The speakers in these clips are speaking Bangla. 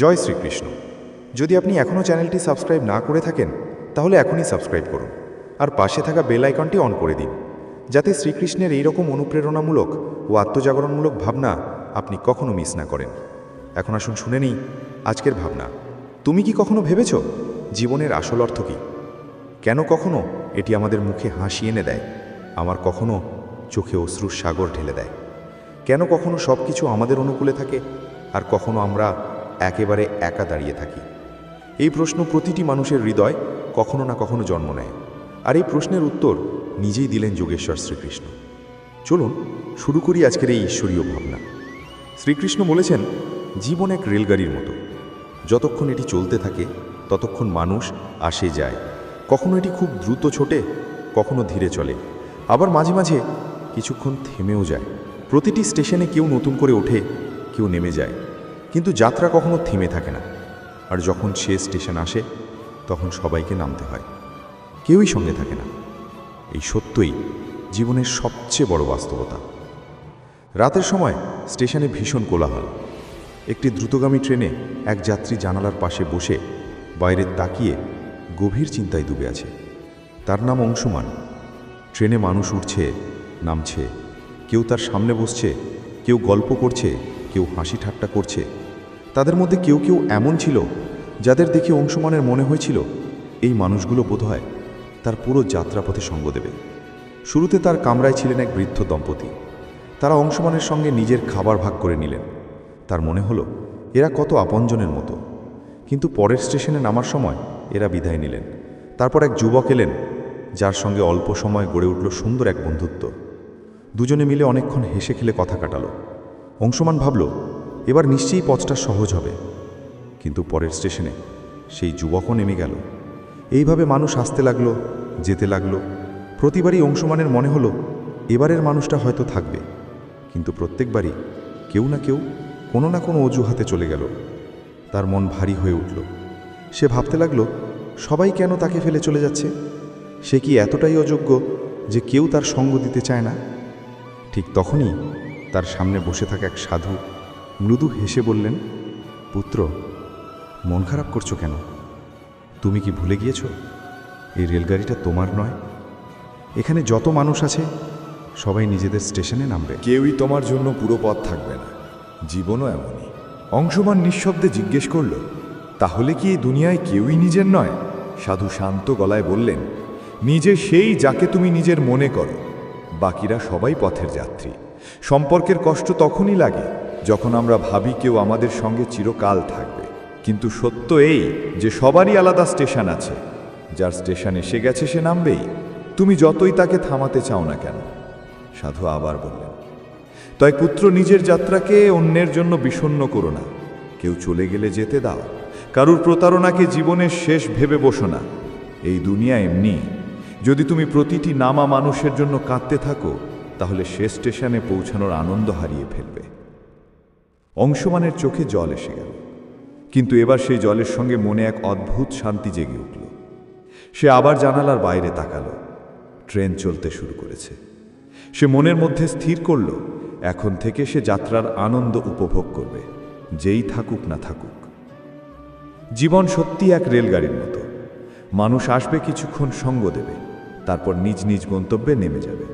জয় শ্রীকৃষ্ণ। যদি আপনি এখনও চ্যানেলটি সাবস্ক্রাইব না করে থাকেন, তাহলে এখনই সাবস্ক্রাইব করুন। আর পাশে থাকা বেল আইকনটি অন করে দিন, যাতে শ্রীকৃষ্ণের এই রকম অনুপ্রেরণামূলক ও আত্মজাগরণমূলক ভাবনা আপনি কখনো মিস না করেন। এখন আসুন শুনে নিই আজকের ভাবনা। তুমি কি কখনো ভেবেছ জীবনের আসল অর্থ কী? কেন কখনো এটি আমাদের মুখে হাসি এনে দেয় আমার কখনো চোখে অশ্রুর সাগর ঢেলে দেয়? কেন কখনো সব কিছু আমাদের অনুকূলে থাকে, আর কখনো আমরা একেবারে একা দাঁড়িয়ে থাকি। এই প্রশ্ন প্রতিটি মানুষের হৃদয় কখনো না কখনো জন্ম নেয়। আর এই প্রশ্নের উত্তর নিজেই দিলেন যোগেশ্বর শ্রীকৃষ্ণ। চলুন, শুরু করি আজকের এই ঈশ্বরীয় ভাবনা। শ্রীকৃষ্ণ বলেছেন, জীবন এক রেলগাড়ির মতো। যতক্ষণ এটি চলতে থাকে, ততক্ষণ মানুষ আসে যায়। কখনো এটি খুব দ্রুত ছোটে, কখনো ধীরে চলে। আবার মাঝে মাঝে কিছুক্ষণ থেমেও যায়। প্রতিটি স্টেশনে কেউ নতুন করে ওঠে, কেউ নেমে যায়। কিন্তু যাত্রা কখনো থেমে থাকে না। আর যখন সে স্টেশন আসে, তখন সবাইকে নামতে হয়। কেউই সঙ্গে থাকে না। এই সত্যই জীবনের সবচেয়ে বড় বাস্তবতা। রাতের সময় স্টেশনে ভীষণ কোলাহল। একটি দ্রুতগামী ট্রেনে এক যাত্রী জানালার পাশে বসে বাইরে তাকিয়ে গভীর চিন্তায় ডুবে আছে। তার নাম অংশুমান। ট্রেনে মানুষ উঠছে, নামছে। কেউ তার সামনে বসছে, কেউ গল্প করছে, কেউ হাসি ঠাট্টা করছে। তাদের মধ্যে কেউ কেউ এমন ছিল যাদের দেখে অংশমানের মনে হয়েছিল, এই মানুষগুলো বোধহয় তার পুরো যাত্রাপথে সঙ্গ দেবে। শুরুতে তার কামরায় ছিলেন এক বৃদ্ধ দম্পতি। তারা অংশমানের সঙ্গে নিজের খাবার ভাগ করে নিলেন। তার মনে হলো, এরা কত আপনজনের মতো। কিন্তু পরের স্টেশনে নামার সময় এরা বিদায় নিলেন। তারপর এক যুবক এলেন, যার সঙ্গে অল্প সময় গড়ে উঠল সুন্দর এক বন্ধুত্ব। দুজনে মিলে অনেকক্ষণ হেসে খেলে কথা কাটালো। অংশমান ভাবল এবার নিশ্চয়ই পথটা সহজ হবে। কিন্তু পরের স্টেশনে সেই যুবকও নেমে গেল। এইভাবে মানুষ আসতে লাগল, যেতে লাগল। প্রতিবারই অংশমানের মনে হলো, এবারের মানুষটা হয়তো থাকবে। কিন্তু প্রত্যেকবারই কেউ না কেউ কোনো না কোনো অজুহাতে চলে গেল। তার মন ভারী হয়ে উঠল। সে ভাবতে লাগল, সবাই কেন তাকে ফেলে চলে যাচ্ছে? সে কি এতটাই অযোগ্য যে কেউ তার সঙ্গ দিতে চায় না? ঠিক তখনই তার সামনে বসে থাকা এক সাধু মৃদু হেসে বললেন, পুত্র, মন খারাপ করছ কেন? তুমি কি ভুলে গিয়েছো? এই রেলগাড়িটা তোমার নয়। এখানে যত মানুষ আছে, সবাই নিজেদের স্টেশনে নামবে। কেউই তোমার জন্য পুরো পথ থাকবে না। জীবনও এমনই। অংশমান নিঃশব্দে জিজ্ঞেস করল, তাহলে কি এই দুনিয়ায় কেউই নিজের নয়? সাধু শান্ত গলায় বললেন, নিজে সেই যাকে তুমি নিজের মনে করো। বাকিরা সবাই পথের যাত্রী। সম্পর্কের কষ্ট তখনই লাগে যখন আমরা ভাবি কেউ আমাদের সঙ্গে চিরকাল থাকবে। কিন্তু সত্য এই যে সবারই আলাদা স্টেশন আছে। যার স্টেশন এসে গেছে সে নামবেই। তুমি যতই তাকে থামাতে চাও না কেন? সাধু আবার বললেন, তাই পুত্র নিজের যাত্রাকে অন্যের জন্য বিষণ্ণ করো না। কেউ চলে গেলে যেতে দাও। কারুর প্রতারণাকে জীবনের শেষ ভেবে বসো না। এই দুনিয়া এমনি। যদি তুমি প্রতিটি নামা মানুষের জন্য কাঁদতে থাকো, তাহলে শেষ স্টেশনে পৌঁছানোর আনন্দ হারিয়ে ফেলবে। অংশমানের চোখে জল এসে গেল। কিন্তু এবার সেই জলের সঙ্গে মনে এক অদ্ভুত শান্তি জেগে উঠল। সে আবার জানালার বাইরে তাকালো। ট্রেন চলতে শুরু করেছে। সে মনের মধ্যে স্থির করল, এখন থেকে সে যাত্রার আনন্দ উপভোগ করবে, যেই থাকুক না থাকুক। জীবন সত্যি এক রেলগাড়ির মতো। মানুষ আসবে কিছুক্ষণ সঙ্গ দেবে, তারপর নিজ নিজ গন্তব্যে নেমে যাবে।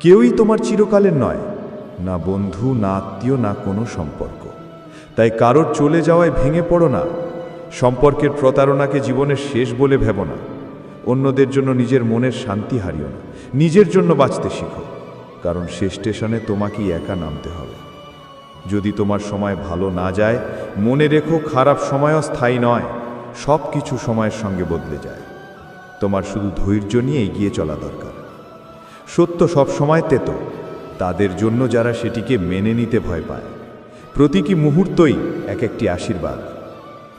কেউই তোমার চিরকালের নয় না বন্ধু, না আত্মীয়, না কোনো সম্পর্ক। তাই কারোর চলে যাওয়ায় ভেঙে পড়ো না। সম্পর্কের প্রতারণাকে জীবনের শেষ বলে ভেব না। অন্যদের জন্য নিজের মনের শান্তি হারিও না। নিজের জন্য বাঁচতে শিখো। কারণ শেষ স্টেশনে তোমাকেই একা নামতে হবে। যদি তোমার সময় ভালো না যায়, মনে রেখো খারাপ সময়ও স্থায়ী নয়। সব কিছু সময়ের সঙ্গে বদলে যায়। তোমার শুধু ধৈর্য নিয়ে এগিয়ে চলা দরকার। সত্য সব সময় তেতো। তাদের জন্য যারা সেটিকে মেনে নিতে ভয় পায়। প্রতিটি মুহূর্তই এক একটি আশীর্বাদ।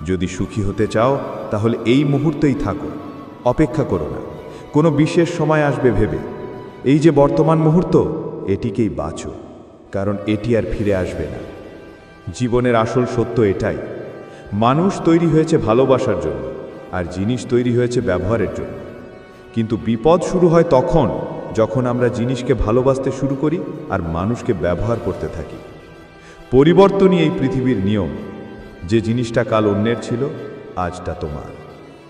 যদি সুখী হতে চাও, তাহলে এই মুহূর্তেই থাকো। অপেক্ষা করো না। কোনো বিশেষ সময় আসবে ভেবে। এই যে বর্তমান মুহূর্ত, এটিকেই বাঁচো, কারণ এটি আর ফিরে আসবে না। জীবনের আসল সত্য এটাই। মানুষ তৈরি হয়েছে ভালোবাসার জন্য, আর জিনিস তৈরি হয়েছে ব্যবহারের জন্য। কিন্তু বিপদ শুরু হয় তখন যখন আমরা জিনিসকে ভালোবাসতে শুরু করি আর মানুষকে ব্যবহার করতে থাকি। পরিবর্তনই এই পৃথিবীর নিয়ম। যে জিনিসটা কাল অন্যের ছিল, আজটা তোমার।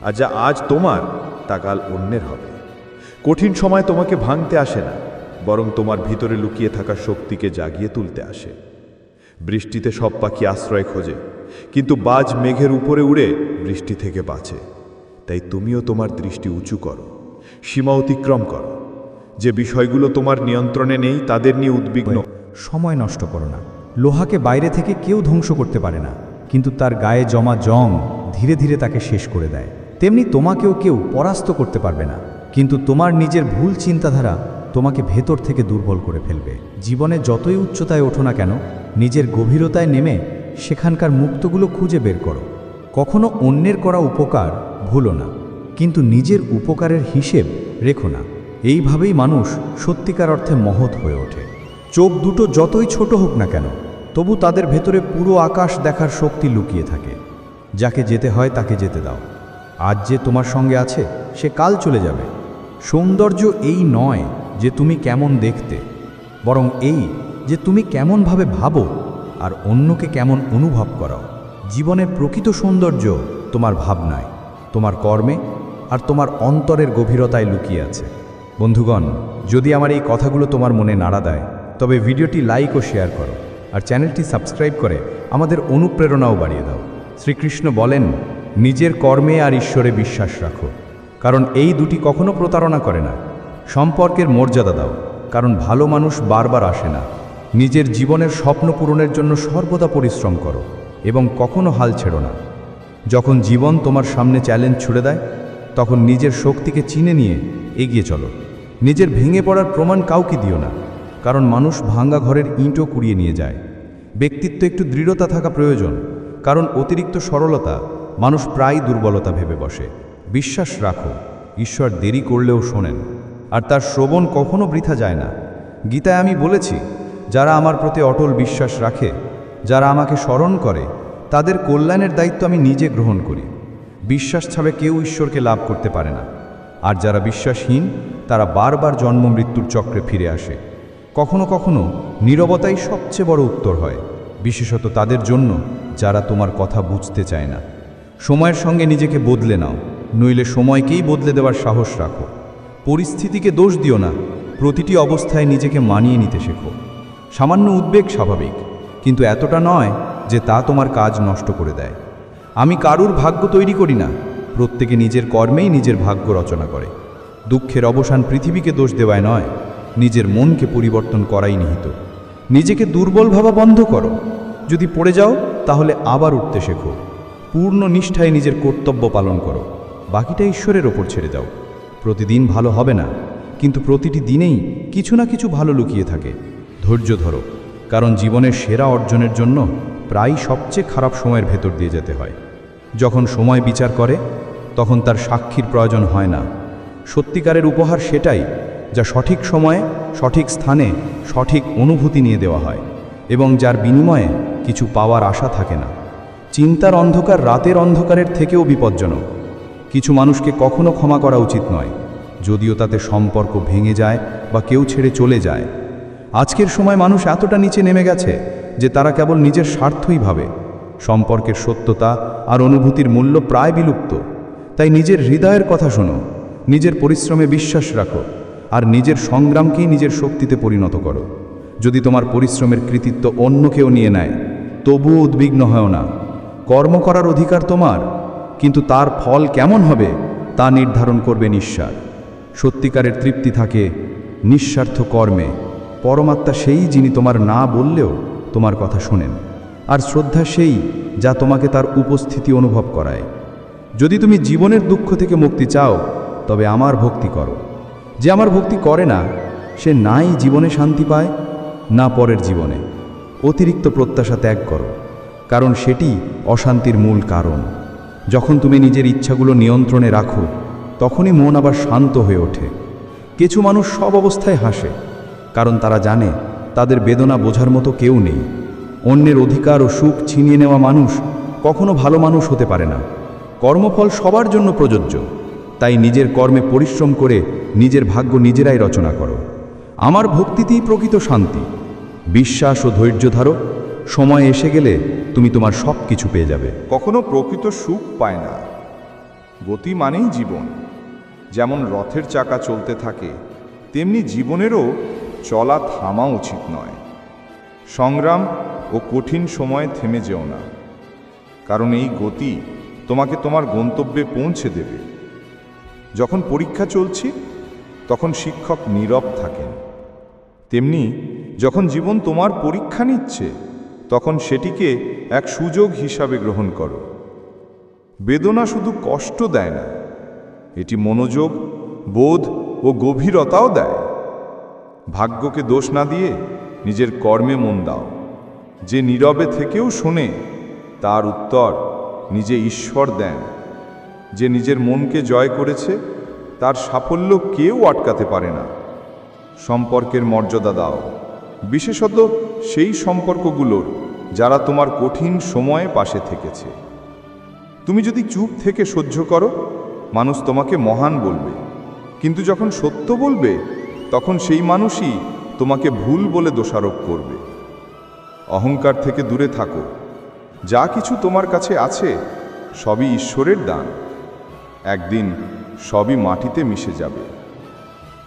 আর যা আজ তোমার, তা কাল অন্যের হবে। কঠিন সময় তোমাকে ভাঙতে আসে না, বরং তোমার ভিতরে লুকিয়ে থাকা শক্তিকে জাগিয়ে তুলতে আসে। বৃষ্টিতে সব পাখি আশ্রয় খোঁজে, কিন্তু বাজ মেঘের উপরে উড়ে বৃষ্টি থেকে বাঁচে। তাই তুমিও তোমার দৃষ্টি উঁচু করো, সীমা অতিক্রম করো। যে বিষয়গুলো তোমার নিয়ন্ত্রণে নেই, তাদের নিয়ে উদ্বিগ্ন। সময় নষ্ট করো না। লোহাকে বাইরে থেকে কেউ ধ্বংস করতে পারে না। কিন্তু তার গায়ে জমা জং ধীরে ধীরে তাকে শেষ করে দেয়। তেমনি তোমাকেও কেউ পরাস্ত করতে পারবে না। কিন্তু তোমার নিজের ভুল চিন্তাধারা তোমাকে ভেতর থেকে দুর্বল করে ফেলবে। জীবনে যতই উচ্চতায় ওঠো না কেন, নিজের গভীরতায় নেমে সেখানকার মুক্তগুলো খুঁজে বের করো। কখনো অন্যের করা উপকার ভুলো না। কিন্তু নিজের উপকারের হিসেব রেখো না। এইভাবেই মানুষ সত্যিকার অর্থে মহৎ হয়ে ওঠে। চোখ দুটো যতই ছোট হোক না কেন, তবু তাদের ভেতরে পুরো আকাশ দেখার শক্তি লুকিয়ে থাকে। যাকে যেতে হয় তাকে যেতে দাও। আজ যে তোমার সঙ্গে আছে, সে কাল চলে যাবে। সৌন্দর্য এই নয় যে তুমি কেমন দেখতে, বরং এই যে তুমি কেমনভাবে ভাবো আর অন্যকে কেমন অনুভব করাও জীবনের প্রকৃত সৌন্দর্য তোমার ভাবনায়, তোমার কর্মে আর তোমার অন্তরের গভীরতায় লুকিয়ে আছে। বন্ধুগণ, যদি আমার এই কথাগুলো তোমার মনে নাড়া দেয়, তবে ভিডিওটি লাইক ও শেয়ার করো, আর চ্যানেলটি সাবস্ক্রাইব করে আমাদের অনুপ্রেরণাও বাড়িয়ে দাও। শ্রীকৃষ্ণ বলেন, নিজের কর্মে আর ঈশ্বরে বিশ্বাস রাখো, কারণ এই দুটি কখনো প্রতারণা করে না। সম্পর্কের মর্যাদা দাও, কারণ ভালো মানুষ বারবার আসে না। নিজের জীবনের স্বপ্ন পূরণের জন্য সর্বদা পরিশ্রম করো, এবং কখনো হাল ছেড়ো না। যখন জীবন তোমার সামনে চ্যালেঞ্জ ছুড়ে দেয়, তখন নিজের শক্তিকে চিনে নিয়ে এগিয়ে চলো। নিজের ভেঙে পড়ার প্রমাণ কাউকে দিও না, কারণ মানুষ ভাঙ্গা ঘরের ইঁটও কুড়িয়ে নিয়ে যায়। ব্যক্তিত্ব একটু দৃঢ়তা থাকা প্রয়োজন, কারণ অতিরিক্ত সরলতা মানুষ প্রায় দুর্বলতা ভেবে বসে। বিশ্বাস রাখো, ঈশ্বর দেরি করলেও শোনেন, আর তার শ্রবণ কখনো বৃথা যায় না। গীতায় আমি বলেছি, যারা আমার প্রতি অটল বিশ্বাস রাখে, যারা আমাকে স্মরণ করে, তাদের কল্যাণের দায়িত্ব আমি নিজে গ্রহণ করি। বিশ্বাস ছাড়া কেউ ঈশ্বরকে লাভ করতে পারে না। আর যারা বিশ্বাসহীন, তারা বারবার জন্ম মৃত্যুর চক্রে ফিরে আসে। কখনো কখনো নীরবতাই সবচেয়ে বড় উত্তর হয়, বিশেষত তাদের জন্য যারা তোমার কথা বুঝতে চায় না। সময়ের সঙ্গে নিজেকে বদলে নাও, নইলে সময়কেই বদলে দেওয়ার সাহস রাখো। পরিস্থিতিকে দোষ দিও না, প্রতিটি অবস্থায় নিজেকে মানিয়ে নিতে শেখো। সামান্য উদ্বেগ স্বাভাবিক, কিন্তু এতটা নয় যে তা তোমার কাজ নষ্ট করে দেয়। আমি কারুর ভাগ্য তৈরি করি না প্রত্যেকে নিজের কর্মেই নিজের ভাগ্য রচনা করে। দুঃখের অবসান পৃথিবীকে দোষ দেওয়ায় নয়, নিজের মনকে পরিবর্তন করাই নিহিত। নিজেকে দুর্বল ভাবা বন্ধ করো। যদি পড়ে যাও, তাহলে আবার উঠতে শেখো। পূর্ণ নিষ্ঠায় নিজের কর্তব্য পালন করো। বাকিটা ঈশ্বরের ওপর ছেড়ে দাও। প্রতিদিন ভালো হবে না, কিন্তু প্রতিটি দিনেই কিছু না কিছু ভালো লুকিয়ে থাকে। ধৈর্য ধরো, কারণ জীবনের সেরা অর্জনের জন্য প্রায় সবচেয়ে খারাপ সময়ের ভেতর দিয়ে যেতে হয়। যখন সময় বিচার করে তখন তার সাক্ষীর প্রয়োজন হয় না। সত্যিকারের উপহার সেটাই যা সঠিক সময়ে, সঠিক স্থানে, সঠিক অনুভূতি নিয়ে দেওয়া হয় এবং যার বিনিময়ে কিছু পাওয়ার আশা থাকে না। চিন্তার অন্ধকার রাতের অন্ধকারের থেকেও বিপজ্জনক। কিছু মানুষকে কখনো ক্ষমা করা উচিত নয়, যদিও তাতে সম্পর্ক ভেঙে যায় বা কেউ ছেড়ে চলে যায়। আজকের সময় মানুষ এতটা নিচে নেমে গেছে যে তারা কেবল নিজের স্বার্থই ভাবে। সম্পর্কের সত্যতা আর অনুভূতির মূল্য প্রায় বিলুপ্ত। তাই নিজের হৃদয়ের কথা শোনো, নিজের পরিশ্রমে বিশ্বাস রাখো, আর নিজের সংগ্রামকেই নিজের শক্তিতে পরিণত করো। যদি তোমার পরিশ্রমের কৃতিত্ব অন্য কেউ নিয়ে নেয়, তবুও উদ্বিগ্ন হয় না। কর্ম করার অধিকার তোমার, কিন্তু তার ফল কেমন হবে, তা নির্ধারণ করবে নিঃশ্বাস সত্যিকারের তৃপ্তি থাকে নিঃস্বার্থ কর্মে। পরমাত্মা সেই যিনি তোমার না বললেও তোমার কথা শোনেন, আর শ্রদ্ধা সেই যা তোমাকে তার উপস্থিতি অনুভব করায়। যদি তুমি জীবনের দুঃখ থেকে মুক্তি চাও, তবে আমার ভক্তি করো। যে আমার ভক্তি করে না, সে নাই জীবনে শান্তি পায়, না পরের জীবনে। অতিরিক্ত প্রত্যাশা ত্যাগ করো, কারণ সেটি অশান্তির মূল কারণ। যখন তুমি নিজের ইচ্ছাগুলো নিয়ন্ত্রণে রাখো, তখনই মন আবার শান্ত হয়ে ওঠে। কিছু মানুষ সব অবস্থায় হাসে, কারণ তারা জানে তাদের বেদনা বোঝার মতো কেউ নেই। অন্যের অধিকার ও সুখ ছিনিয়ে নেওয়া মানুষ কখনো ভালো মানুষ হতে পারে না। কর্মফল সবার জন্য প্রযোজ্য। তাই নিজের কর্মে পরিশ্রম করে নিজের ভাগ্য নিজেরাই রচনা করো। আমার ভক্তিতেই প্রকৃত শান্তি। বিশ্বাস ও ধৈর্য ধারো। সময় এসে গেলে তুমি তোমার সব কিছু পেয়ে যাবে। কখনো প্রকৃত সুখ পায় না। গতি মানেই জীবন। যেমন রথের চাকা চলতে থাকে, তেমনি জীবনেরও চলা থামা উচিত নয়। সংগ্রাম ও কঠিন সময়ে থেমে যেও না। কারণ এই গতি তোমাকে তোমার গন্তব্যে পৌঁছে দেবে। যখন পরীক্ষা চলছে, তখন শিক্ষক নীরব থাকেন। তেমনি, যখন জীবন তোমার পরীক্ষা নিচ্ছে, তখন সেটিকে এক সুযোগ হিসাবে গ্রহণ করো। বেদনা শুধু কষ্ট দেয় না, এটি মনোযোগ, বোধ ও গভীরতাও দেয়। ভাগ্যকে দোষ না দিয়ে নিজের কর্মে মন দাও। যে নীরবে থেকেও শোনে, তার উত্তর নিজে ঈশ্বর দেন। যে নিজের মনকে জয় করেছে, তার সাফল্য কেউ আটকাতে পারে না। সম্পর্কের মর্যাদা দাও। বিশেষত সেই সম্পর্কগুলোর, যারা তোমার কঠিন সময়ে পাশে থেকেছে। তুমি যদি চুপ থেকে সহ্য করো, মানুষ তোমাকে মহান বলবে। কিন্তু যখন সত্য বলবে, তখন সেই মানুষই তোমাকে ভুল বলে দোষারোপ করবে। অহংকার থেকে দূরে থাকো। যা কিছু তোমার কাছে আছে, সবই ঈশ্বরের দান। একদিন সবই মাটিতে মিশে যাবে।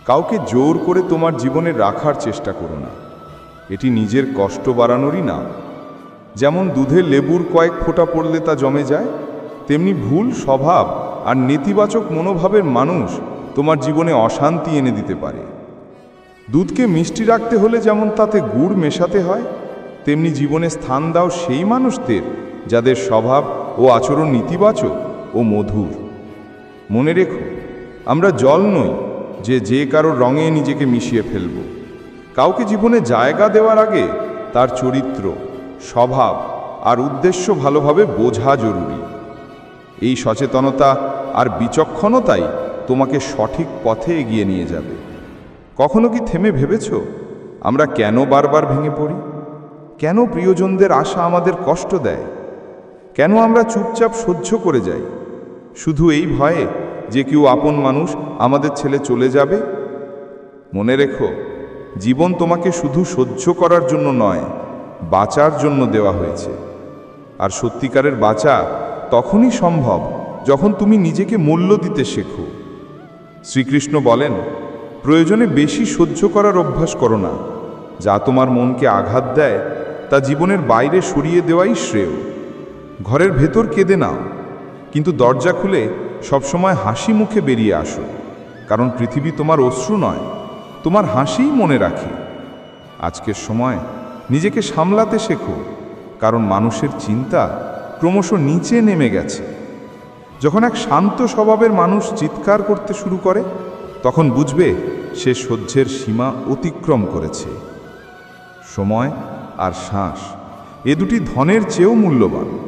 কাউকে জোর করে তোমার জীবনে রাখার চেষ্টা করো না। এটি নিজের কষ্ট বাড়ানোরই না যেমন দুধে লেবুর কয়েক ফোঁটা পড়লে তা জমে যায়, তেমনি ভুল স্বভাব আর নেতিবাচক মনোভাবের মানুষ তোমার জীবনে অশান্তি এনে দিতে পারে। দুধকে মিষ্টি রাখতে হলে যেমন তাতে গুড় মেশাতে হয় তেমনি জীবনে স্থান দাও সেই মানুষদের, যাদের স্বভাব ও আচরণ নেতিবাচক ও মধুর। মনে রেখো, আমরা জল নই যে যে কারও রঙে নিজেকে মিশিয়ে ফেলব। কাউকে জীবনে জায়গা দেওয়ার আগে তার চরিত্র, স্বভাব আর উদ্দেশ্য ভালোভাবে বোঝা জরুরি। এই সচেতনতা আর বিচক্ষণতাই তোমাকে সঠিক পথে এগিয়ে নিয়ে যাবে। কখনো কি থেমে ভেবেছ, আমরা কেন বারবার ভেঙে পড়ি? কেন প্রিয়জনদের আশা আমাদের কষ্ট দেয়? কেন আমরা চুপচাপ সহ্য করে যাই? শুধু এই ভয়ে যে কেউ আপন মানুষ আমাদের ছেলে চলে যাবে? মনে রেখো, জীবন তোমাকে শুধু সহ্য করার জন্য নয়, বাঁচার জন্য দেওয়া হয়েছে। আর সত্যিকারের বাঁচা তখনই সম্ভব যখন তুমি নিজেকে মূল্য দিতে শেখো। শ্রীকৃষ্ণ বলেন, প্রয়োজনে বেশি সহ্য করার অভ্যাস করো না, যা তোমার মনকে আঘাত দেয় তা জীবনের বাইরে সরিয়ে দেওয়াই শ্রেয়। ঘরের ভেতর কেঁদে নাও, কিন্তু দরজা খুলে সবসময় হাসি মুখে বেরিয়ে আসো, কারণ পৃথিবী তোমার অশ্রু নয়, তোমার হাসিই মনে রাখে। আজকের সময় নিজেকে সামলাতে শেখো, কারণ মানুষের চিন্তা ক্রমশ নিচে নেমে গেছে। যখন এক শান্ত স্বভাবের মানুষ চিৎকার করতে শুরু করে, তখন বুঝবে সে সহ্যের সীমা অতিক্রম করেছে। সময় আর শ্বাস। এ দুটি ধনের চেয়েও মূল্যবান।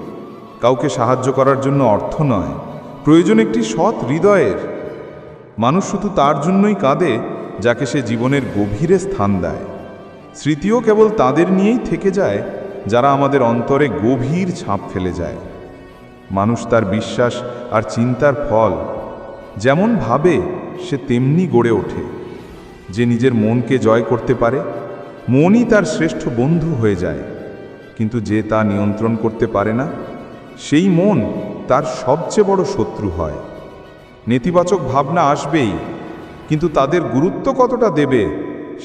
কাউকে সাহায্য করার জন্য অর্থ নয়, প্রয়োজন একটি সৎ হৃদয়ের। মানুষ শুধু তার জন্যই কাঁদে, যাকে সে জীবনের গভীরে স্থান দেয়। স্মৃতিও কেবল তাদের নিয়েই থেকে যায়, যারা আমাদের অন্তরে গভীর ছাপ ফেলে যায়। মানুষ তার বিশ্বাস আর চিন্তার ফল, যেমন ভাবে সে তেমনি গড়ে ওঠে। যে নিজের মনকে জয় করতে পারে মনই তার শ্রেষ্ঠ বন্ধু হয়ে যায়। কিন্তু যে তা নিয়ন্ত্রণ করতে পারে না, সেই মন তার সবচেয়ে বড় শত্রু হয়। নেতিবাচক ভাবনা আসবেই, কিন্তু তাদের গুরুত্ব কতটা দেবে,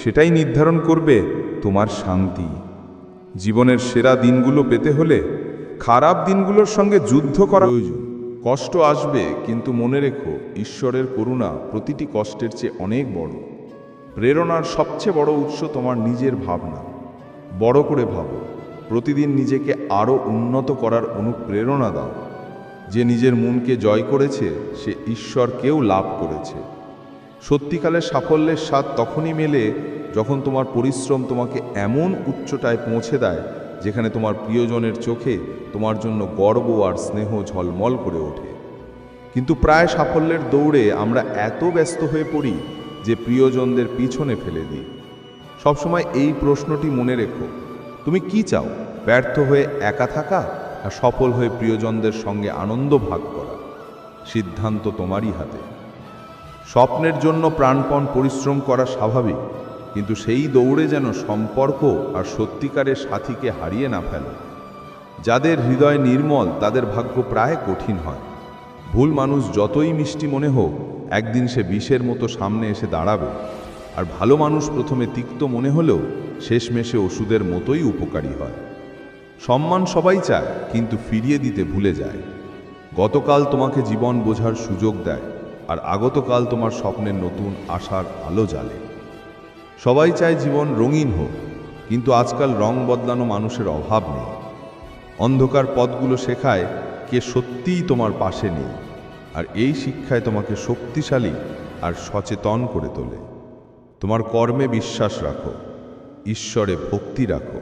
সেটাই নির্ধারণ করবে তোমার শান্তি। জীবনের সেরা দিনগুলো পেতে হলে খারাপ দিনগুলোর সঙ্গে যুদ্ধ করা প্রয়োজন। কষ্ট আসবে, কিন্তু মনে রেখো, ঈশ্বরের করুণা প্রতিটি কষ্টের চেয়ে অনেক বড়। প্রেরণার সবচেয়ে বড় উৎস তোমার নিজের ভাবনা। বড় করে ভাবো, প্রতিদিন নিজেকে আরও উন্নত করার অনুপ্রেরণা দাও। যে নিজের মনকে জয় করেছে, সে ঈশ্বরকেও লাভ করেছে। সত্যিকালের সাফল্যের স্বাদ তখনই মেলে যখন তোমার পরিশ্রম তোমাকে এমন উচ্চতায় পৌঁছে দেয়, যেখানে তোমার প্রিয়জনের চোখে তোমার জন্য গর্ব আর স্নেহ ঝলমল করে ওঠে। কিন্তু প্রায় সাফল্যের দৌড়ে আমরা এত ব্যস্ত হয়ে পড়ি যে প্রিয়জনদের পিছনে ফেলে দিই। সবসময় এই প্রশ্নটি মনে রেখো, তুমি কি চাও, ব্যর্থ হয়ে একা থাকা আর সফল হয়ে প্রিয়জনদের সঙ্গে আনন্দ ভাগ করা? সিদ্ধান্ত তোমারই হাতে। স্বপ্নের জন্য প্রাণপণ পরিশ্রম করা স্বাভাবিক, কিন্তু সেই দৌড়ে যেন সম্পর্ক আর সত্যিকারের সাথীকে হারিয়ে না ফেলো। যাদের হৃদয় নির্মল, তাদের ভাগ্য প্রায় কঠিন হয়। ভুল মানুষ যতই মিষ্টি মনে হোক একদিন সে বিষের মতো সামনে এসে দাঁড়াবে, আর ভালো মানুষ প্রথমে তিক্ত মনে হলেও শেষমেশে ওষুধের মতোই উপকারী হয়। সম্মান সবাই চায়, কিন্তু ফিরিয়ে দিতে ভুলে যায়। গতকাল তোমাকে জীবন বোঝার সুযোগ দেয়, আর আগতকাল তোমার স্বপ্নের নতুন আশার আলো জ্বালে। সবাই চায় জীবন রঙিন হোক, কিন্তু আজকাল রং বদলানো মানুষের অভাব নেই। অন্ধকার পথগুলো শেখায় কে সত্যিই তোমার পাশে নেই। আর এই শিক্ষায় তোমাকে শক্তিশালী আর সচেতন করে তোলে। তোমার কর্মে বিশ্বাস রাখো, ঈশ্বরে ভক্তি রাখো।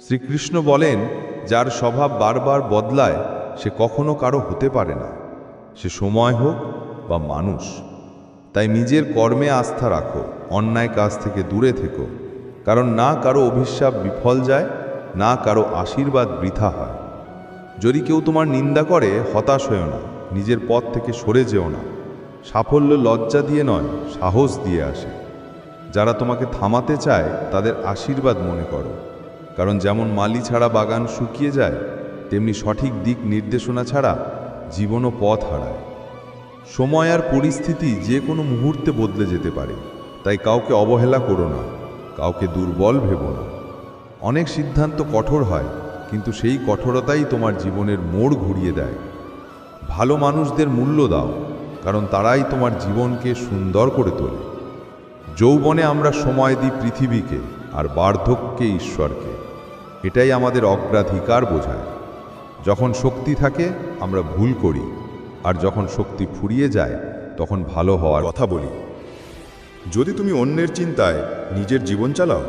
শ্রীকৃষ্ণ বলেন, যার স্বভাব বারবার বদলায়, সে কখনো কারও হতে পারে না। সে সময় হোক বা মানুষ। তাই নিজের কর্মে আস্থা রাখো, অন্যায় কাজ থেকে দূরে থেকো। কারণ না কারও অভিশাপ বিফল যায়, না কারও আশীর্বাদ বৃথা হয়। যদি কেউ তোমার নিন্দা করে, হতাশ হয়েও না। নিজের পথ থেকে সরে যেও না। সাফল্য লজ্জা দিয়ে নয়, সাহস দিয়ে আসে। যারা তোমাকে থামাতে চায়, তাদের আশীর্বাদ মনে করো। কারণ যেমন মালি ছাড়া বাগান শুকিয়ে যায়, তেমনি সঠিক দিক নির্দেশনা ছাড়া জীবনও পথ হারায়। সময় আর পরিস্থিতি যে কোনো মুহূর্তে বদলে যেতে পারে। তাই কাউকে অবহেলা করো না, কাউকে দুর্বল ভেবো না। অনেক সিদ্ধান্ত কঠোর হয়, কিন্তু সেই কঠোরতাই তোমার জীবনের মোড় ঘুরিয়ে দেয়। ভালো মানুষদের মূল্য দাও, কারণ তারাই তোমার জীবনকে সুন্দর করে তোলে। যৌবনে আমরা সময় দিই পৃথিবীকে আর বার্ধক্যে ঈশ্বরকে। এটাই আমাদের অগ্রাধিকার বোঝায়। যখন শক্তি থাকে, আমরা ভুল করি, আর যখন শক্তি ফুরিয়ে যায়, তখন ভালো হওয়ার কথা বলি। যদি তুমি অন্যের চিন্তায় নিজের জীবন চালাও,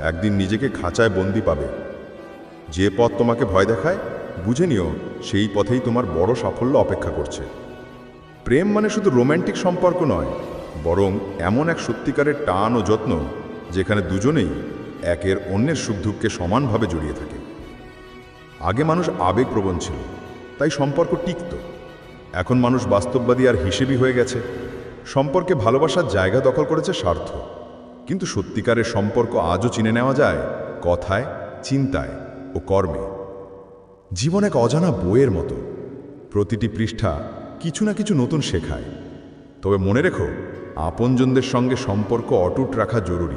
একদিন নিজেকে খাঁচায় বন্দি পাবে। যে পথ তোমাকে ভয় দেখায় বুঝে নিও, সেই পথেই তোমার বড় সাফল্য অপেক্ষা করছে। প্রেম মানে শুধু রোম্যান্টিক সম্পর্ক নয়, বরং এমন এক সত্যিকারের টান ও যত্ন যেখানে দুজনেই একের অন্যের সুখ দুঃখকে সমানভাবে জড়িয়ে থাকে। আগে মানুষ আবেগপ্রবণ ছিল, তাই সম্পর্ক টিকত। এখন মানুষ বাস্তববাদী আর হিসেবি হয়ে গেছে। সম্পর্কে ভালোবাসার জায়গা দখল করেছে স্বার্থ। কিন্তু সত্যিকারের সম্পর্ক আজও চিনে নেওয়া যায় কথায়, চিন্তায় ও কর্মে। জীবন এক অজানা বইয়ের মতো। প্রতিটি পৃষ্ঠা কিছু না কিছু নতুন শেখায়। তবে মনে রেখো, আপনজনদের সঙ্গে সম্পর্ক অটুট রাখা জরুরি।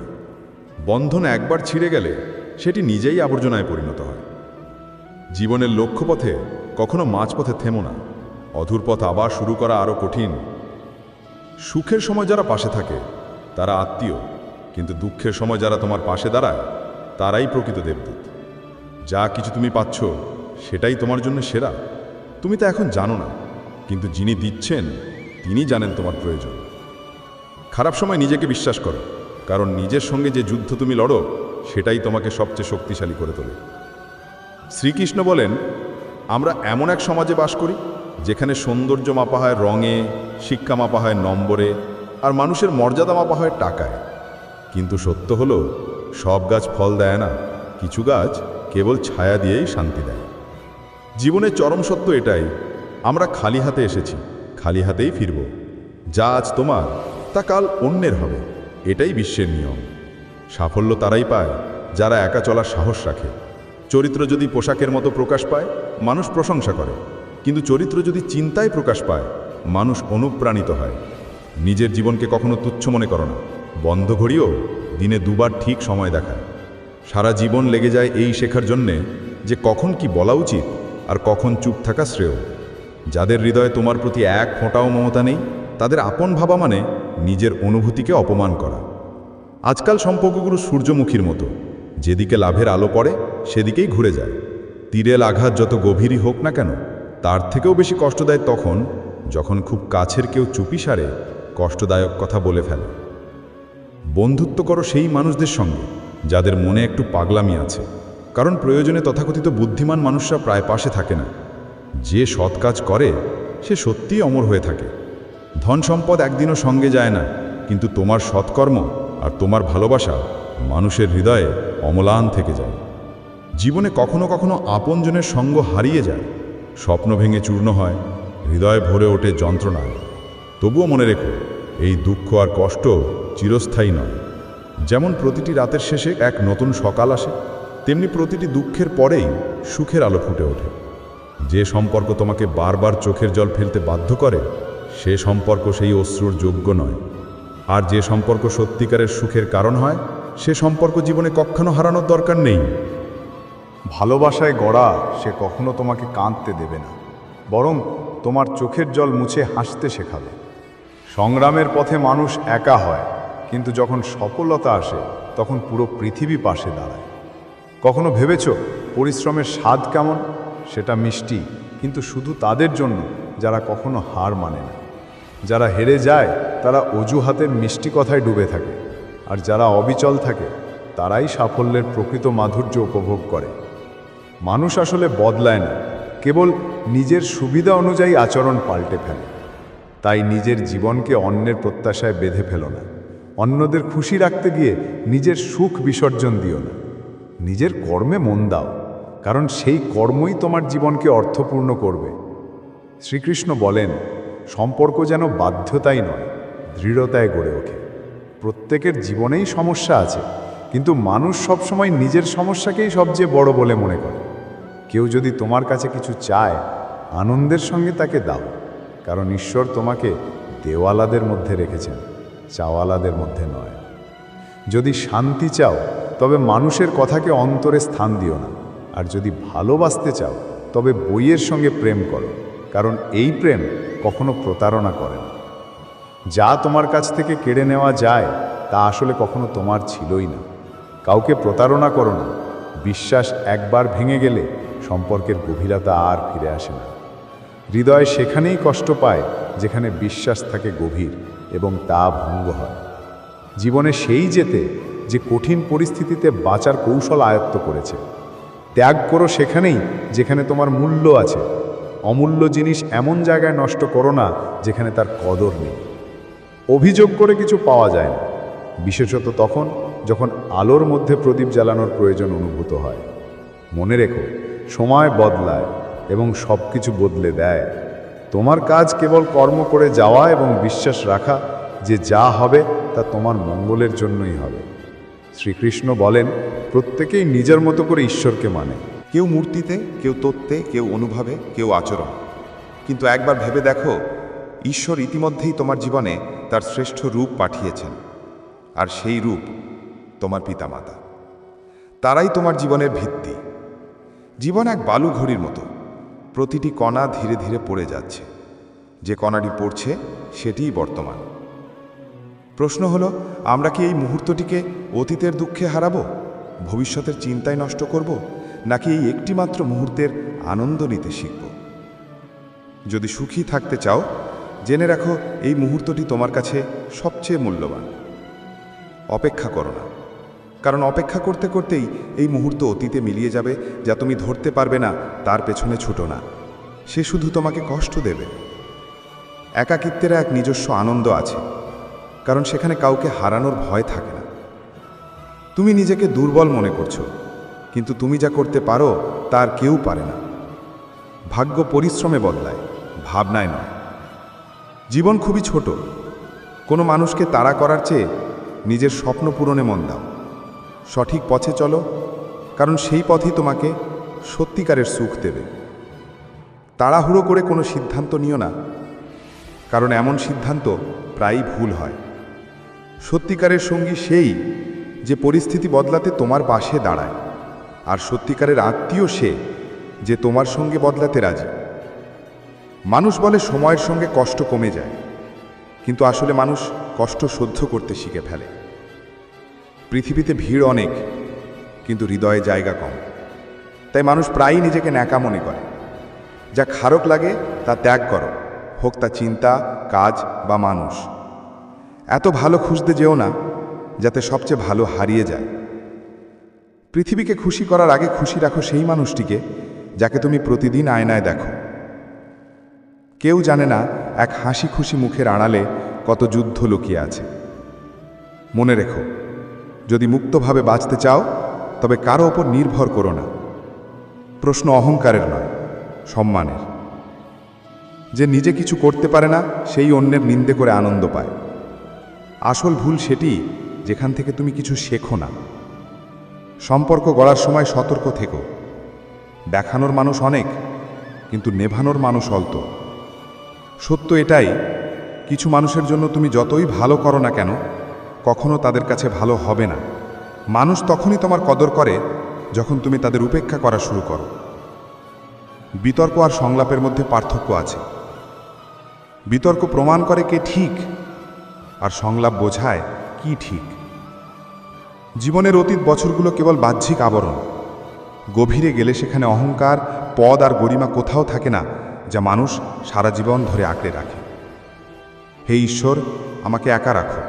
বন্ধন একবার ছিঁড়ে গেলে সেটি নিজেই আবর্জনায় পরিণত হয়। জীবনের লক্ষ্যপথে কখনো মাঝপথে থেমো না। অধুর পথ আবার শুরু করা আরও কঠিন। সুখের সময় যারা পাশে থাকে, তারা আত্মীয়, কিন্তু দুঃখের সময় যারা তোমার পাশে দাঁড়ায়, তারাই প্রকৃত দেবদূত। যা কিছু তুমি পাচ্ছ সেটাই তোমার জন্য সেরা। তুমি তো এখন জানো না, কিন্তু যিনি দিচ্ছেন, তিনি জানেন তোমার প্রয়োজন। খারাপ সময় নিজেকে বিশ্বাস করো, কারণ নিজের সঙ্গে যে যুদ্ধ তুমি লড়ো, সেটাই তোমাকে সবচেয়ে শক্তিশালী করে তোলে। শ্রীকৃষ্ণ বলেন, আমরা এমন এক সমাজে বাস করি, যেখানে সৌন্দর্য মাপা হয় রঙে, শিক্ষা মাপা হয় নম্বরে, আর মানুষের মর্যাদা মাপা হয় টাকায়। কিন্তু সত্য হলো, সব গাছ ফল দেয় না, কিছু গাছ কেবল ছায়া দিয়েই শান্তি দেয়। জীবনের চরম সত্য এটাই। আমরা খালি হাতে এসেছি, খালি হাতেই ফিরব। যা আজ তোমার, তা কাল অন্যের হবে। এটাই বিশ্বের নিয়ম। সাফল্য তারাই পায়, যারা একা চলার সাহস রাখে। চরিত্র যদি পোশাকের মতো প্রকাশ পায়, মানুষ প্রশংসা করে। কিন্তু চরিত্র যদি চিন্তায় প্রকাশ পায়, মানুষ অনুপ্রাণিত হয়। নিজের জীবনকে কখনো তুচ্ছ মনে করো না। বন্ধ ঘড়িও দিনে দুবার ঠিক সময় দেখায়। সারা জীবন লেগে যায় এই শেখার জন্যে যে কখন কি বলা উচিত আর কখন চুপ থাকা শ্রেয়? যাদের হৃদয়ে তোমার প্রতি এক ফোঁটাও মমতা নেই, তাদের আপন ভাবা মানে নিজের অনুভূতিকে অপমান করা। আজকাল সম্পর্কগুলো সূর্যমুখীর মতো। যেদিকে লাভের আলো পড়ে, সেদিকেই ঘুরে যায়। তীরের আঘাত যত গভীরই হোক না কেন, তার থেকেও বেশি কষ্ট দেয় তখন যখন খুব কাছের কেউ চুপি সারে, কষ্টদায়ক কথা বলে ফেলে। বন্ধুত্ব করো সেই মানুষদের সঙ্গে, যাদের মনে একটু পাগলামি আছে। কারণ প্রয়োজনে তথাকথিত বুদ্ধিমান মানুষরা প্রায় পাশে থাকে না। যে সৎ কাজ করে, সে সত্যিই অমর হয়ে থাকে। ধন সম্পদ একদিনও সঙ্গে যায় না, কিন্তু তোমার সৎকর্ম আর তোমার ভালোবাসা মানুষের হৃদয়ে অমলান থেকে যায়। জীবনে কখনো কখনো আপনজনের সঙ্গ হারিয়ে যায়। স্বপ্ন ভেঙে চূর্ণ হয়, হৃদয় ভরে ওঠে যন্ত্রণায় তবুও মনে রেখো, এই দুঃখ আর কষ্ট চিরস্থায়ী নয়। যেমন প্রতিটি রাতের শেষে এক নতুন সকাল আসে তেমনি প্রতিটি দুঃখের পরেই সুখের আলো ফুটে ওঠে। যে সম্পর্ক তোমাকে বারবার চোখের জল ফেলতে বাধ্য করে, সে সম্পর্ক সেই অশ্রুর যোগ্য নয়। আর যে সম্পর্ক সত্যিকারের সুখের কারণ হয়, সে সম্পর্ক জীবনে কখনো হারানোর দরকার নেই। ভালোবাসায় গড়া সে কখনো তোমাকে কাঁদতে দেবে না, বরং তোমার চোখের জল মুছে হাসতে শেখাবে। সংগ্রামের পথে মানুষ একা হয়, কিন্তু যখন সফলতা আসে, তখন পুরো পৃথিবী পাশে দাঁড়ায়। কখনো ভেবেছ পরিশ্রমের স্বাদ কেমন? সেটা মিষ্টি, কিন্তু শুধু তাদের জন্য যারা কখনো হার মানে না। যারা হেরে যায়, তারা অজুহাতের মিষ্টি কথায় ডুবে থাকে। আর যারা অবিচল থাকে, তারাই সাফল্যের প্রকৃত মাধুর্য উপভোগ করে। মানুষ আসলে বদলায় না, কেবল নিজের সুবিধা অনুযায়ী আচরণ পাল্টে ফেলে। তাই নিজের জীবনকে অন্যের প্রত্যাশায় বেঁধে ফেলো না। অন্যদের খুশি রাখতে গিয়ে নিজের সুখ বিসর্জন দিও না। নিজের কর্মে মন দাও, কারণ সেই কর্মই তোমার জীবনকে অর্থপূর্ণ করবে। শ্রীকৃষ্ণ বলেন, সম্পর্ক যেন বাধ্যতাই নয়, দৃঢ়তায় গড়ে ওঠে। প্রত্যেকের জীবনেই সমস্যা আছে, কিন্তু মানুষ সবসময় নিজের সমস্যাকেই সবচেয়ে বড় বলে মনে করে। কেউ যদি তোমার কাছে কিছু চায়, আনন্দের সঙ্গে তাকে দাও, কারণ ঈশ্বর তোমাকে দেওয়ালাদের মধ্যে রেখেছেন, চাওয়ালাদের মধ্যে নয়। যদি শান্তি চাও তবে মানুষের কথাকে অন্তরে স্থান দিও না। আর যদি ভালোবাসতে চাও, তবে বইয়ের সঙ্গে প্রেম করো, কারণ এই প্রেম কখনো প্রতারণা করে না। যা তোমার কাছ থেকে কেড়ে নেওয়া যায়, তা আসলে কখনো তোমার ছিলই না। কাউকে প্রতারণা করো না। বিশ্বাস একবার ভেঙে গেলে সম্পর্কের গভীরতা আর ফিরে আসে না। হৃদয় সেখানেই কষ্ট পায়, যেখানে বিশ্বাস থাকে গভীর এবং তা ভঙ্গ হয়। জীবনে সেই যেতে যে কঠিন পরিস্থিতিতে বাঁচার কৌশল আয়ত্ত করেছে। ত্যাগ করো সেখানেই যেখানে তোমার মূল্য আছে। অমূল্য জিনিস এমন জায়গায় নষ্ট করো না যেখানে তার কদর নেই। অভিযোগ করে কিছু পাওয়া যায় না। বিশেষত তখন যখন আলোর মধ্যে প্রদীপ জ্বালানোর প্রয়োজন অনুভূত হয়। মনে রেখো, সময় বদলায় এবং সব কিছু বদলে দেয়। তোমার কাজ কেবল কর্ম করে যাওয়া এবং বিশ্বাস রাখা যে যা হবে তা তোমার মঙ্গলের জন্যই হবে। শ্রীকৃষ্ণ বলেন, প্রত্যেকেই নিজের মতো করে ঈশ্বরকে মানে। কেউ মূর্তিতে, কেউ তত্ত্বে, কেউ অনুভবে, কেউ আচরণ। কিন্তু একবার ভেবে দেখো, ঈশ্বর ইতিমধ্যেই তোমার জীবনে তার শ্রেষ্ঠ রূপ পাঠিয়েছেন। আর সেই রূপ তোমার পিতামাতা। তারাই তোমার জীবনের ভিত্তি। জীবন এক বালু ঘড়ির মতো। প্রতিটি কণা ধীরে ধীরে পড়ে যাচ্ছে। যে কণাটি পড়ছে, সেটিই বর্তমান। প্রশ্ন হলো, আমরা কি এই মুহূর্তটিকে অতীতের দুঃখে হারাবো? ভবিষ্যতের চিন্তায় নষ্ট করব? নাকি এই একটিমাত্র মুহূর্তের আনন্দ নিতে শিখব? যদি সুখী থাকতে চাও, জেনে রাখো, এই মুহূর্তটি তোমার কাছে সবচেয়ে মূল্যবান। অপেক্ষা করো না। কারণ অপেক্ষা করতে করতেই এই মুহূর্ত অতীতে মিলিয়ে যাবে, যা তুমি ধরতে পারবে না, তার পেছনে ছুটো না। সে শুধু তোমাকে কষ্ট দেবে। একাকিত্বের এক নিজস্ব আনন্দ আছে। কারণ সেখানে কাউকে হারানোর ভয় থাকে না। তুমি নিজেকে দুর্বল মনে করছ, কিন্তু তুমি যা করতে পারো, তার কেউ পারে না। ভাগ্য পরিশ্রমে বদলায়, ভাবনায় নয়। জীবন খুবই ছোট। কোনো মানুষকে তাড়া করার চেয়ে নিজের স্বপ্ন পূরণে মন দাও। সঠিক পথে চলো, কারণ সেই পথই তোমাকে সত্যিকারের সুখ দেবে। তাড়াহুড়ো করে কোনো সিদ্ধান্ত নিও না, কারণ এমন সিদ্ধান্ত প্রায়ই ভুল হয়। সত্যিকারের সঙ্গী সেই যে পরিস্থিতি বদলাতে তোমার পাশে দাঁড়ায়, আর সত্যিকারের আত্মীয় সে যে তোমার সঙ্গে বদলাতে রাজি। মানুষ বলে সময়ের সঙ্গে কষ্ট কমে যায়, কিন্তু আসলে মানুষ কষ্ট সহ্য করতে শিখে ফেলে। পৃথিবীতে ভিড় অনেক, কিন্তু হৃদয়ে জায়গা কম। তাই মানুষ প্রায়ই নিজেকে ন্যাকা মনে করে। যা খারক লাগে, তা ত্যাগ করো, হোক তা চিন্তা, কাজ বা মানুষ। এত ভালো খুঁজতে যেও না, যাতে সবচেয়ে ভালো হারিয়ে যায়। পৃথিবীকে খুশি করার আগে খুশি রাখো সেই মানুষটিকে, যাকে তুমি প্রতিদিন আয়নায় দেখো। কেউ জানে না এক হাসি খুশি মুখের আড়ালে কত যুদ্ধ লুকিয়ে আছে। মনে রেখো, যদি মুক্তভাবে বাঁচতে চাও, তবে কারও ওপর নির্ভর করো না। প্রশ্ন অহংকারের নয়, সম্মানের। যে নিজে কিছু করতে পারে না, সেই অন্যের নিন্দে করে আনন্দ পায়। আসল ভুল সেটি যেখান থেকে তুমি কিছু শেখো না। সম্পর্ক গড়ার সময় সতর্ক থেকো। দেখানোর মানুষ অনেক, কিন্তু নেভানোর মানুষ অল্প। সত্য এটাই, কিছু মানুষের জন্য তুমি যতই ভালো করো না কেন, কখনো তাদের কাছে ভালো হবে না। মানুষ তখনই তোমার কদর করে যখন তুমি তাদের উপেক্ষা করা শুরু করো। বিতর্ক আর সংলাপের মধ্যে পার্থক্য আছে। বিতর্ক প্রমাণ করে কে ঠিক আর সংলাপ বোঝায় কি ঠিক। জীবনের অতীত বছরগুলো কেবল বাহ্যিক আবরণ। গভীরে গেলে সেখানে অহংকার, পদ আর গরিমা কোথাও থাকে না, যা মানুষ সারা জীবন ধরে আঁকড়ে রাখে। হে ঈশ্বর, আমাকে একা রাখো।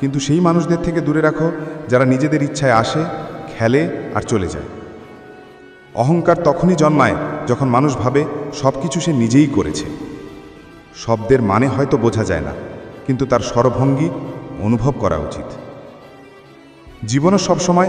কিন্তু সেই মানুষদের থেকে দূরে রাখো, যারা নিজেদের ইচ্ছায় আসে, খেলে আর চলে যায়। অহংকার তখনই জন্মায় যখন মানুষ ভাবে সব কিছু সে নিজেই করেছে। শব্দের মানে হয়তো বোঝা যায় না। কিন্তু তার স্বরভঙ্গি অনুভব করা উচিত। জীবনে সবসময়